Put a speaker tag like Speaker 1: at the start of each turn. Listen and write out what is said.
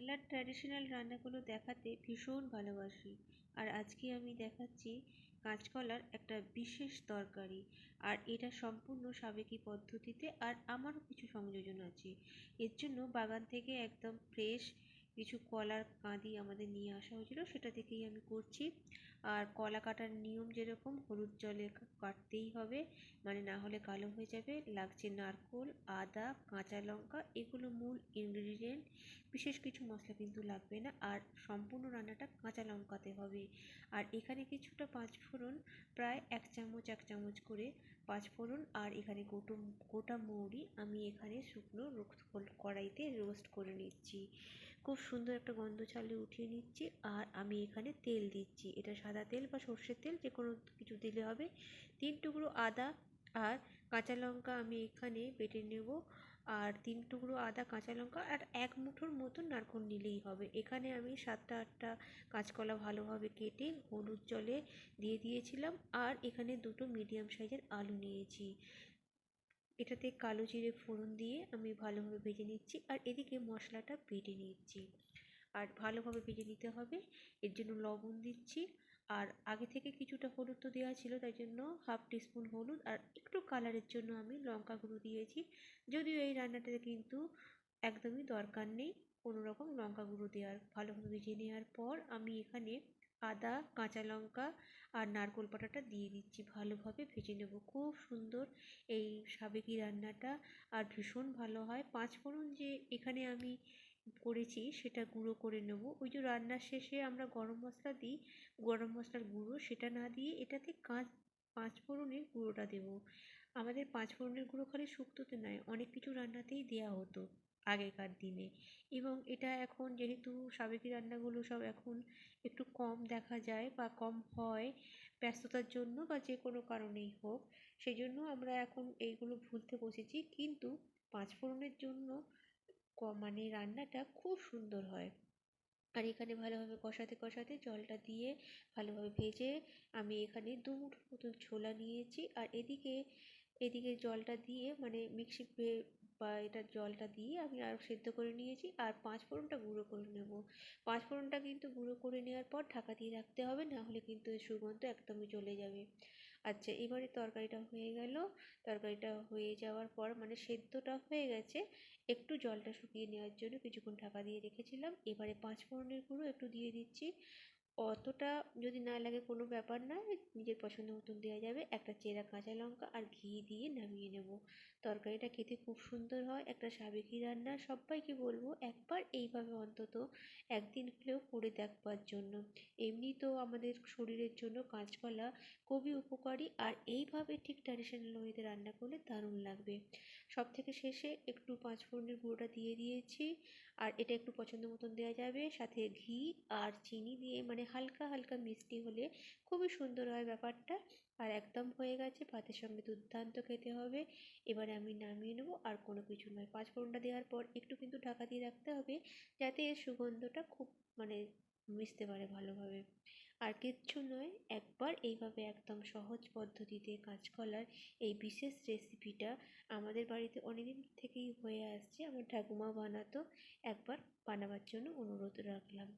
Speaker 1: বাংলার ট্র্যাডিশনাল রান্নাগুলো দেখাতে ভীষণ ভালোবাসি। আর আজকে আমি দেখাচ্ছি কাঁচকলার একটা বিশেষ তরকারি। আর এটা সম্পূর্ণ সাবেকি পদ্ধতিতে আর আমারও কিছু সংযোজন আছে। এর জন্য বাগান থেকে একদম ফ্রেশ কিছু কলার কাঁদি আমাদের নিয়ে আসা হয়েছিল, সেটা থেকেই আমি করছি। আর কলা কাটার নিয়ম যেরকম, হলুদ জলে কাটতেই হবে মানে না হলে কালো হয়ে যাবে। লাগছে নারকোল, আদা, কাঁচা লঙ্কা, এগুলো মূল ইনগ্রিডিয়েন্ট বিশেষ কিছু মশলা কিন্তু লাগবে না। আর সম্পূর্ণ রান্নাটা কাঁচা লঙ্কাতে হবে। আর এখানে কিছুটা পাঁচফোড়ন প্রায় এক চামচ এক চামচ করে পাঁচফোড়ন আর এখানে গোটো, গোটা মৌরি আমি এখানে শুকনো কড়াইতে রোস্ট করে নিচ্ছি। খুব সুন্দর একটা গন্ধ ছাড়লে উঠিয়ে নিচ্ছি। আর আমি এখানে তেল দিচ্ছি। এটা সাদা তেল বা সর্ষের তেল যে কোনো কিছু দিলে হবে। তিন টুকরো আদা আর কাঁচা লঙ্কা আমি এখানে বেটে নেব। আর তিন টুকরো আদা, কাঁচা লঙ্কা আর এক মুঠোর মতো নারকোল নিলেই হবে। এখানে আমি সাতটা, আটটা কাঁচকলা ভালোভাবে কেটে হলুদ জলে দিয়ে দিয়েছিলাম আর এখানে দুটো মিডিয়াম সাইজের আলু নিয়েছি। এটাতে কালো জিরে ফোড়ন দিয়ে আমি ভালোভাবে ভেজে নিচ্ছি আর এদিকে মশলাটা বেটে নিচ্ছি। আর ভালোভাবে ভেজে নিতে হবে, এর জন্য লবণ দিচ্ছি আর আগে থেকে কিছুটা হলুদ তো দেওয়া ছিল, তাই জন্য হাফ টিস্পুন হলুদ আর একটু কালারের জন্য আমি লঙ্কা গুঁড়ো দিয়েছি। যদিও এই রান্নাটাতে কিন্তু একদমই দরকার নেই কোনো রকম লঙ্কা গুঁড়ো দেওয়ার ভালোভাবে ভেজে নেওয়ার পর আমি এখানে আদা, কাঁচা লঙ্কা আর নারকোল বাটাটা দিয়ে দিচ্ছি। ভালোভাবে ভেজে নেব। খুব সুন্দর এই সাবেকি রান্নাটা আর ভীষণ ভালো হয়। পাঁচফোড়ন যে এখানে আমি করেছি সেটা গুঁড়ো করে নেব। ওই যে রান্নার শেষে আমরা গরম মশলা দিই, গরম মশলার গুঁড়ো সেটা না দিয়ে এটাতে কাঁচ পাঁচফোড়নের গুঁড়োটা দেবো। আমাদের পাঁচফোড়নের গুঁড়ো খালি শুক্তোতে নয়, অনেক কিছু রান্নাতেই দেওয়া হতো আগেকার দিনে। এবং এটা এখন যেহেতু সাবেকি রান্নাগুলো সব এখন একটু কম দেখা যায় বা কম হয় ব্যস্ততার জন্য বা যে কোনো কারণেই হোক সেই জন্য আমরা এখন এইগুলো ভুলতে বসেছি। কিন্তু পাঁচফোড়নের জন্য মানে রান্নাটা খুব সুন্দর হয়। আর এখানে ভালোভাবে কষাতে কষাতে জলটা দিয়ে ভালোভাবে ভেজে আমি এখানে দু মুঠো মতো ছোলা নিয়েছি। আর এদিকে এদিকে জলটা দিয়ে মানে মিক্সি বা এটা জলটা দিয়ে আমি আর সেদ্ধ করে নিয়েছি। আর পাঁচ ফোড়নটা গুঁড়ো করে নেব। পাঁচ ফোড়নটা কিন্তু গুঁড়ো করে নেওয়ার পর ঢাকা দিয়ে রাখতে হবে, না হলে কিন্তু সুগন্ধ একদমই চলে যাবে। আচ্ছা এবারে তরকারিটা হয়ে গেল। তরকারিটা হয়ে যাওয়ার পর মানে সেদ্ধটা হয়ে গেছে। একটু জলটা শুকিয়ে নেওয়ার জন্য কিছুক্ষণ ঢাকা দিয়ে রেখেছিলাম। এবারে পাঁচ ফোড়নের গুঁড়ো একটু দিয়ে দিচ্ছি। অতটা যদি না লাগে কোনো ব্যাপার না, নিজের পছন্দ মতন দেওয়া যাবে। একটা চেরা কাঁচা লঙ্কা আর ঘি দিয়ে নামিয়ে নেব। তরকারিটা খেতে খুব সুন্দর হয়, একটা সাবেকি রান্না, সবাইকে বলব একবার এইভাবে অন্তত একদিন হলেও করে দেখবার জন্য। এমনি তো আমাদের শরীরের জন্য কাঁচকলা খুবই উপকারী আর এইভাবে ঠিক ট্র্যাডিশনাল ওয়েতে রান্না করলে দারুণ লাগবে। সব থেকে শেষে একটু পাঁচ ফোড়নের গুঁড়োটা দিয়ে দিয়েছি। আর এটা একটু পছন্দ মতন দেওয়া যাবে। সাথে ঘি আর চিনি দিয়ে মানে হালকা হালকা মিষ্টি হলে খুবই সুন্দর হয় ব্যাপারটা। আর একদম হয়ে গেছে, ভাতের সঙ্গে দুর্দান্ত খেতে হবে। এবারে আমি নামিয়ে নেব, আর কোনো কিছু নয়। পাঁচ ফোড়নটা দেওয়ার পর একটু কিন্তু ঢাকা দিয়ে রাখতে হবে, যাতে এর সুগন্ধটা খুব মানে মিশতে পারে ভালোভাবে। আর কিচ্ছু নয়, একবার এইভাবে একদম সহজ পদ্ধতিতে কাঁচকলার এই বিশেষ রেসিপিটা আমাদের বাড়িতে অনেকদিন থেকেই হয়ে আসছে। আমার ঠাকুমা বানাতো, একবার বানাবার জন্য অনুরোধ রাখলাম।